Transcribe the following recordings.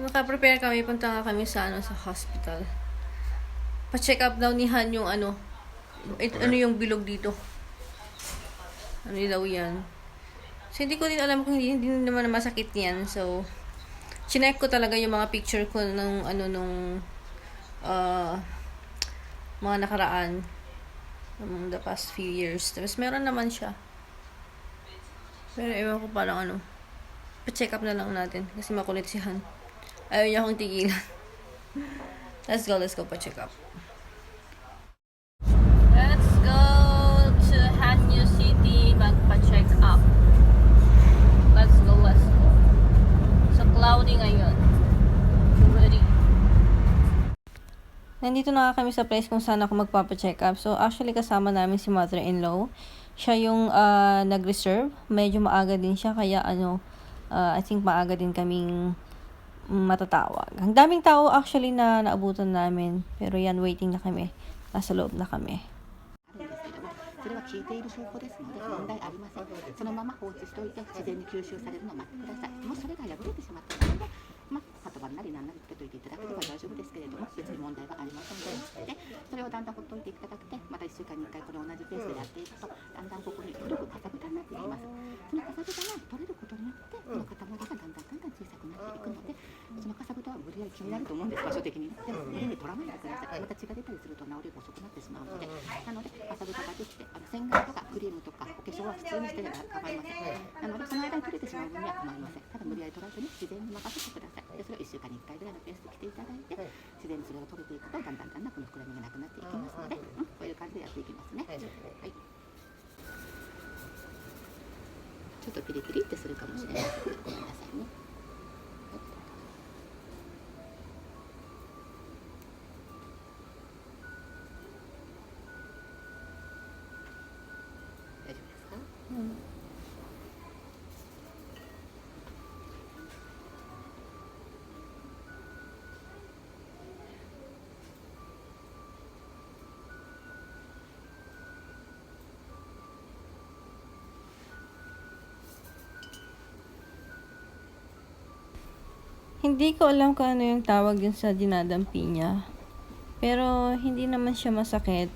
naka-prepare kami, punta nga kami sa, ano, sa hospital. Pa-check up daw ni Han yung ano, it, ano yung bilog dito. Ano daw yan. So, hindi ko din alam kung hindi, hindi naman masakit yan. So, chinek ko talaga yung mga picture ko ng ano nung uh, mga nakaraan ng the past few years. Tapos meron naman siya. Pero ewan ko parang ano. Pa-check up na lang natin. Kasi makulit si Han. Ayaw niya akong tigilan. let's go, let's go pa-check up. Let's go to Hanyu City magpa-check up. Let's go, let's go. So, cloudy ngayon. Ready. Nandito na kami sa place kung saan ako magpapa-check up. So, actually kasama namin si mother-in-law. Siya yung ah, nag-reserve. Medyo maaga din siya. Kaya ano, ah, I think maaga din kaming matatawag. Ang daming tao actually na naabutan namin. Pero yan, waiting na kami. Nasa loob na kami. あるんですけどもそれは消えている証拠ですので問題ありませんそのまま放置しておいて自然に吸収されるのを待ってくださいもしそれが破れてしまったのでまあ、パトバンなりなんなりつけといていただければ大丈夫ですけれども別に問題はありませんのででそれをだんだんほっといていただくてまた1週間に1回この同じペースでやっていくとだんだんここに黒くかさぶたになっていきますそのかさぶたが取れることによってこの塊がだんだんだんだん小さくなっていくので そのかさぶたは無理やり気になると思うんです場所的に。でも無理に取らない。でください。また血が出たりすると治りが遅くなってしまうのでなのでかさぶたができてあの洗顔とかクリームとかお化粧は普通にしてれば構いません。なのでその間に取れてしまう分には構いませんただ無理やり取らずに自然に任せてください。でそれを1週間に1回ぐらいのペースで来ていただいて自然にそれが取れていくとだんだんだんだんこの膨らみがなくなっていきますので、うん、こういう感じでやっていきますね。はい。ちょっとピリピリってするかもしれない。ですごめんなさいね Hindi ko alam kung ano yung tawag yun sa dinadampi niya. Pero hindi naman siya masakit.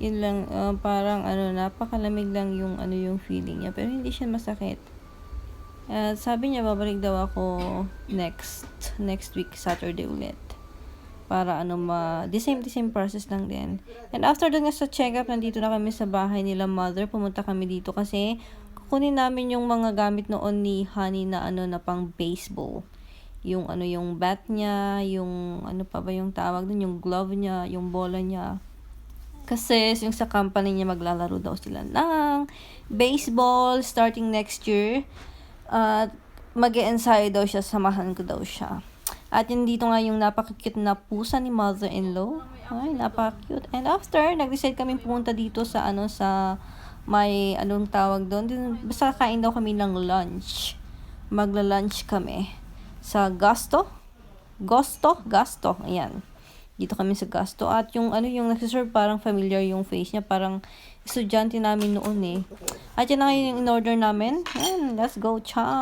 Yun lang, ah, parang ano, napakalamig lang yung ano yung feeling niya. Pero hindi siya masakit. At sabi niya, babalik daw ako next, next week, Saturday ulit. Para ano ma, the same, the same process lang din. And after dun nga sa check-up, nandito na kami sa bahay nila mother. Pumunta kami dito kasi kukunin namin yung mga gamit noon ni Honey na ano na pang baseball yung ano yung bat niya, yung ano pa ba yung tawag dun, yung glove niya, yung bola niya. Kasi yung sa company niya maglalaro daw sila ng baseball starting next year. At mag ensayo daw siya, samahan ko daw siya. At yun dito nga yung napaka-cute na pusa ni mother-in-law. Ay, napaka-cute. And after, nag-decide kami pumunta dito sa ano sa may anong tawag doon. Dun- Basta kain daw kami ng lunch. Magla-lunch kami sa Gasto. Gusto? Gasto. Ayan. Dito kami sa Gasto. At yung ano yung nagsiserve parang familiar yung face niya. Parang estudyante namin noon eh. At yan na ngayon yung in-order namin. Ayan, let's go. Ciao!